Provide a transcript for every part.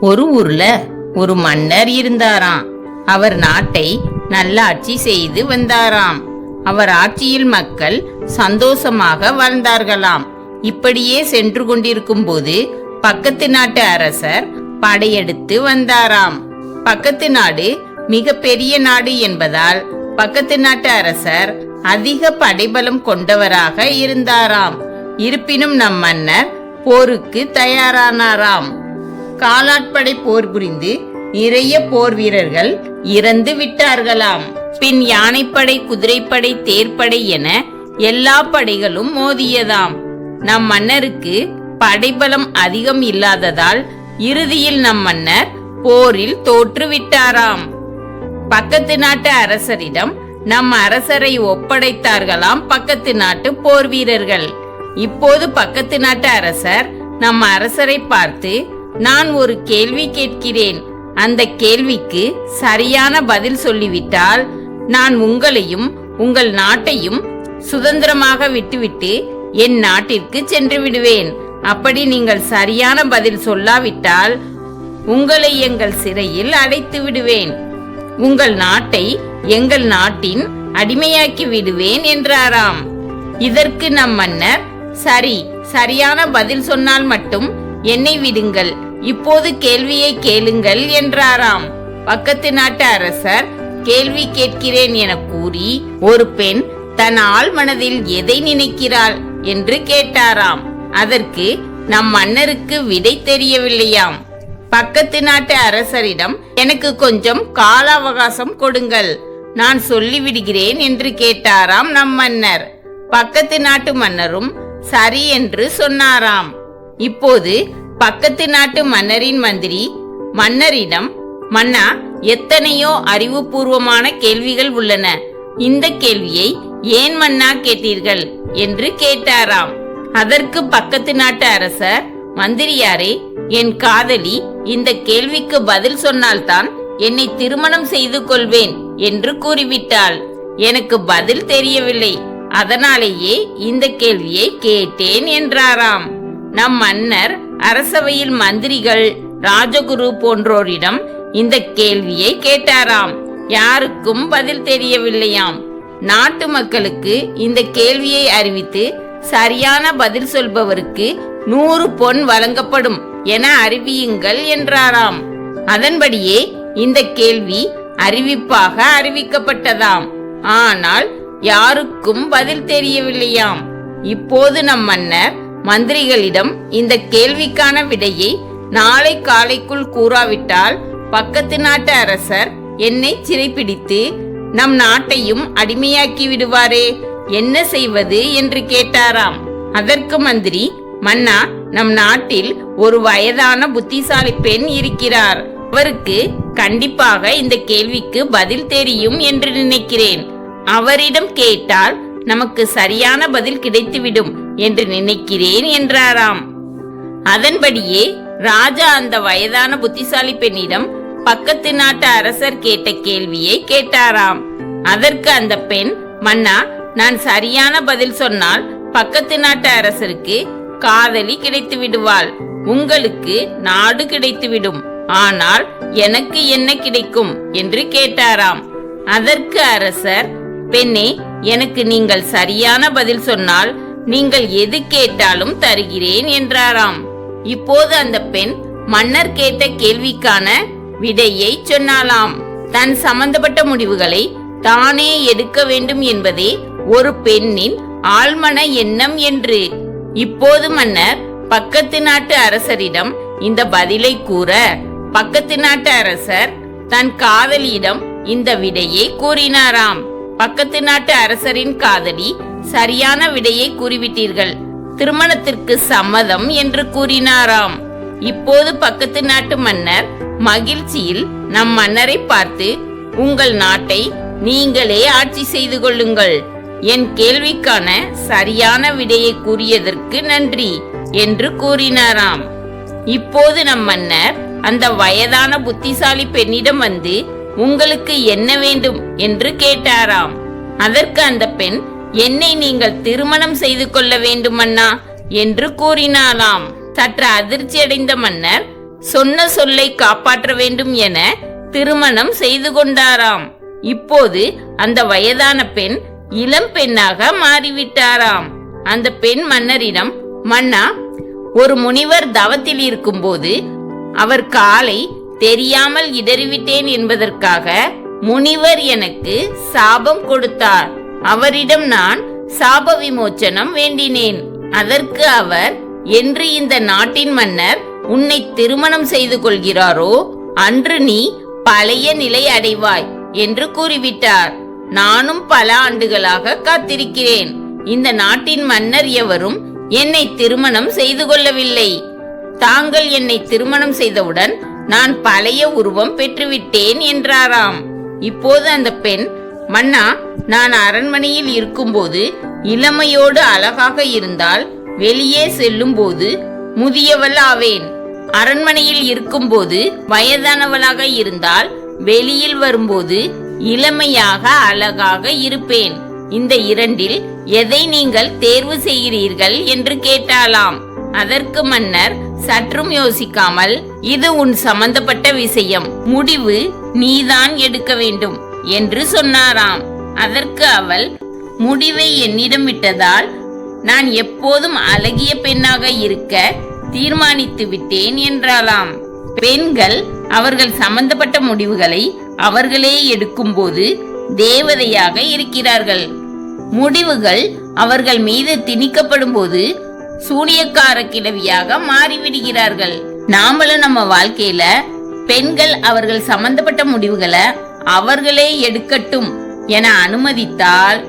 ஒரு ஊர்ல ஒரு மன்னர் இருந்தாராம். அவர் நாட்டை நல்லாட்சி செய்து வந்தாராம். அவர் ஆட்சியில் மக்கள் சந்தோஷமாக வாழ்ந்தார்களாம். இப்படியே சென்று கொண்டிருக்கும் போது பக்கத்து நாட்டு அரசர் படையெடுத்து வந்தாராம். பக்கத்து நாடு மிக பெரிய நாடு என்பதால் பக்கத்து நாட்டு அரசர் அதிக படைபலம் கொண்டவராக இருந்தாராம். இருப்பினும் நம் மன்னர் போருக்கு தயாரானாராம். காலாட்படை போர் புரிந்து நிறைய போர் வீரர்கள் இறந்து விட்டார்களாம். பின் யானைப்படை குதிரைப்படை தேர்ப்படை என எல்லா படைகளும் மோதியதாம். நம் மன்னருக்கு படைபலம் அதிகம் இல்லாததால் இறுதியில் நம் மன்னர் போரில் தோற்றுவிட்டாராம் பக்கத்து நாட்டு அரசரிடம் நம் அரசரை ஒப்படைத்தார்களாம் பக்கத்து நாட்டு போர் வீரர்கள். இப்போது பக்கத்து நாட்டு அரசர் நம் அரசரை பார்த்து நான் ஒரு கேள்வி கேட்கிறேன். அந்த கேள்விக்கு சரியான பதில் சொல்லிவிட்டால் நான் உங்களையும் உங்கள் நாட்டையும் சுதந்திரமாக விட்டுவிட்டு என் நாட்டிற்கு சென்று விடுவேன். அப்படி நீங்கள் சரியான பதில் சொல்லாவிட்டால் உங்களை எங்கள் சிறையில் அடைத்து விடுவேன். உங்கள் நாட்டை எங்கள் நாட்டின் அடிமையாக்கி விடுவேன் என்றாராம். இதற்கு நம் மன்னர் சரி சரியான பதில் சொன்னால் மட்டும் என்னை விடுங்கள். இப்போது கேள்வியை கேளுங்கள் என்றாராம். பக்கத்து நாட்டு அரசர் கேள்வி கேட்கிறேன் என கூறி ஒரு பெண் தன் ஆள் மனதில் எதை நினைக்கிறாள்? என்று கேட்டாராம். அதற்கு நம் மன்னருக்கு விடை தெரியவில்லையாம். பக்கத்து நாட்டு அரசரிடம் எனக்கு கொஞ்சம் கால அவகாசம் கொடுங்கள். நான் சொல்லிவிடுகிறேன் என்று கேட்டாராம் நம் மன்னர். பக்கத்து நாட்டு மன்னரும் சரி என்று சொன்னாராம். இப்போது பக்கத்து நாட்டு மன்னரின் மந்திரி மன்னரிடம் மன்னா எத்தனையோ அறிவுபூர்வமான கேள்விகள் உள்ளன. இந்த கேள்வியை ஏன் மன்னா கேட்டீர்கள்? என்று கேட்டாராம். அதற்கு பக்கத்து நாட்டு அரசர் மந்திரியாரே என் காதலி இந்த கேள்விக்கு பதில் சொன்னால்தான் என்னை திருமணம் செய்து கொள்வேன் என்று கூறிவிட்டாள். எனக்கு பதில் தெரியவில்லை. அதனாலேயே இந்த கேள்வியை கேட்டேன் என்றாராம். நம் மன்னர் அரசவையில் மந்திரிகள் ராஜகுரு போன்றோரிடம் இந்த கேள்வியை கேட்டாராம். யாருக்கும் பதில் தெரியவில்லையாம். நாட்டு மக்களுக்கு இந்த கேள்வியை அறிவித்து சரியான பதில் சொல்பவருக்கு நூறு பொன் வழங்கப்படும் என அறிவியுங்கள் என்றாராம். அதன்படியே இந்த கேள்வி அறிவிப்பாக அறிவிக்கப்பட்டதாம். ஆனால் யாருக்கும் பதில் தெரியவில்லையாம். இப்போது நம் மன்னர் மந்திரிகளிடம் இந்த கேள்விக்கான விடையை நாளை காலைக்குள் கூறாவிட்டால் பக்கத்து நாட்டு அரசர் என்னை சிறைப்பிடித்து நம் நாட்டையும் அடிமையாக்கி விடுவாரே என்ன செய்வது என்று கேட்டாராம். அதற்கு மந்திரி மன்னா நம் நாட்டில் ஒரு வயதான புத்திசாலி பெண் இருக்கிறார். அவருக்கு கண்டிப்பாக இந்த கேள்விக்கு பதில் தெரியும் என்று நினைக்கிறேன். அவரிடம் கேட்டால் நமக்கு சரியான பதில் கிடைத்துவிடும் என்று நினைக்கிறேன் என்றாராம். அதன்படியே ராஜா அந்த வயதான புத்திசாலி பெண்ணிடம் பக்கத்து நாட்டு அரசர் கேட்ட கேள்வியை கேட்டாராம். அதற்கு அந்த பெண் மன்னா நான் சரியான பதில் சொன்னால் பக்கத்து நாட்டு அரசருக்கு காதலி கிடைத்து விடுவாள் உங்களுக்கு நாடு கிடைத்துவிடும். ஆனால் எனக்கு என்ன கிடைக்கும்? என்று கேட்டாராம். அதற்கு அரசர் பெண்ணே எனக்கு நீங்கள் சரியான பதில் சொன்னால் நீங்கள் எது கேட்டாலும் தருகிறேன் என்றாராம். இப்போது அந்த பெண் மன்னர் கேட்ட கேள்விக்கான விடையை சொன்னாலாம் தன் சம்பந்தப்பட்ட முடிவுகளை தானே எடுக்க வேண்டும் என்பதே ஒரு பெண்ணின் ஆழ்மன எண்ணம் என்று. இப்போது மன்னர் பக்கத்து நாட்டு அரசரிடம் இந்த பதிலை கூற பக்கத்து நாட்டு அரசர் தன் காதலியிடம் இந்த விடையை கூறினாராம். பக்கத்து நாட்டு அரசரின் காதலி சரியான விடையை கூறிவிட்டீர்கள். திருமணத்திற்கு சம்மதம் என்று கூறினாராம். இப்போது பக்கத்து நாட்டு மன்னர் மகிழ்ச்சியில் நம் மன்னரை பார்த்து உங்கள் நாட்டை நீங்களே ஆட்சி செய்து கொள்ளுங்கள். என் கேள்விக்கான சரியான விடையை கூறியதற்கு நன்றி என்று கூறினாராம். இப்போது நம் மன்னர் அந்த வயதான புத்திசாலி பெண்ணிடம் வந்து உங்களுக்கு என்ன வேண்டும் என்று கேட்டாராம். அதற்கு அந்த பெண் என்னை நீங்கள் திருமணம் செய்து கொள்ள வேண்டும் அண்ணா என்று கூறினாலாம் சற்று அதிர்ச்சியடைந்த மன்னர் சொன்ன சொல்லை காப்பாற்ற வேண்டும் என திருமணம் செய்து கொண்டாராம். இப்போது அந்த வயதான பெண் இளம் பெண்ணாக மாறிவிட்டாராம். அந்த பெண் மன்னரிடம் மன்னா ஒரு முனிவர் தவத்தில் இருக்கும்போது அவர் காலை தெரியாமல் இடறிவிட்டேன் என்பதற்காக முனிவர் எனக்கு சாபம் கொடுத்தார். அவரிடம் நான் சாப விமோச்சனம் வேண்டினேன். அதற்கு அவர் என்று இந்த நாட்டின் மன்னர் உன்னை திருமணம் செய்து கொள்கிறாரோ? அன்று நீ பழைய நிலை அடைவாய் என்று கூறிவிட்டார். நானும் பல ஆண்டுகளாக காத்திருக்கிறேன். இந்த நாட்டின் மன்னர் எவரும் என்னை திருமணம் செய்து கொள்ளவில்லை. தாங்கள் என்னை திருமணம் செய்தவுடன் நான் பழைய உருவம் பெற்றுவிட்டேன் என்றாராம். இப்போது அந்த பெண் மன்னா நான் அரண்மனையில் இருக்கும்போது இளமையோடு அழகாக இருந்தால் வெளியே செல்லும்போது முதியவள் ஆவேன் அரண்மனையில் இருக்கும்போது வயதானவளாக இருந்தால் வெளியில் வரும்போது இளமையாக அழகாக இருப்பேன். இந்த இரண்டில் எதை நீங்கள் தேர்வு செய்கிறீர்கள்? என்று கேட்டாலாம் அதற்கு மன்னர் சற்றும் யோசிக்காமல் இது உன் சம்பந்தப்பட்ட விஷயம் முடிவு நீதான் எடுக்க வேண்டும் என்று சொன்னாராம். அதற்கு அவள் முடிவை என்னிடம் விட்டதால் நான் எப்போதும் அழகிய பெண்ணாக இருக்க தீர்மானித்து விட்டேன் என்றாலாம் பெண்கள் அவர்கள் சம்பந்தப்பட்ட முடிவுகளை அவர்களே எடுக்கும்போது தேவதையாக இருக்கிறார்கள். முடிவுகள் அவர்கள் மீது திணிக்கப்படும் போது சூனியக்கார கிழவியாக மாறிவிடுகிறார்கள். நாமளும் நம்ம வாழ்க்கையில பெண்கள் அவர்கள் சம்பந்தப்பட்ட முடிவுகளை அவர்களே எடுக்கட்டும் என அனுமதித்தால்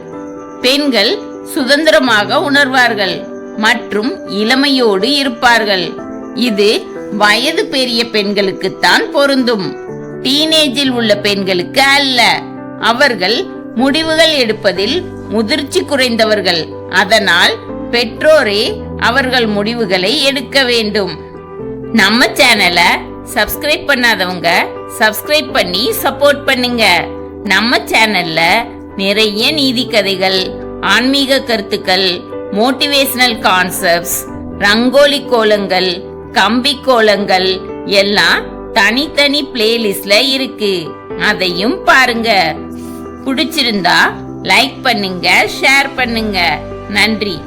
பெண்கள் சுதந்திரமாக உணர்வார்கள் மற்றும் இளமையோடு இருப்பார்கள். இது வயது பெரிய பெண்களுக்கு தான் பொருந்தும். டீனேஜில் உள்ள பெண்களுக்கு அல்ல. அவர்கள் முடிவுகள் எடுப்பதில் முதிர்ச்சி குறைந்தவர்கள். அதனால் பெற்றோரே அவர்கள் முடிவுகளை எடுக்க வேண்டும். நம்ம சேனலை சப்ஸ்கிரைப் பண்ணாதவங்க சப்ஸ்கிரைப் பண்ணி சப்போர்ட் பண்ணுங்க. நம்ம சேனல்ல நிறைய நீதி கதைகள் ஆன்மீக கருத்துக்கள் மோட்டிவேஷனல் கான்செப்ட்ஸ் ரங்கோலி கோலங்கள் கம்பி கோலங்கள் எல்லாம் தனித்தனி பிளேலிஸ்ட்ல இருக்கு. அதையும் பாருங்க. பிடிச்சிருந்தா லைக் பண்ணுங்க ஷேர் பண்ணுங்க. நன்றி.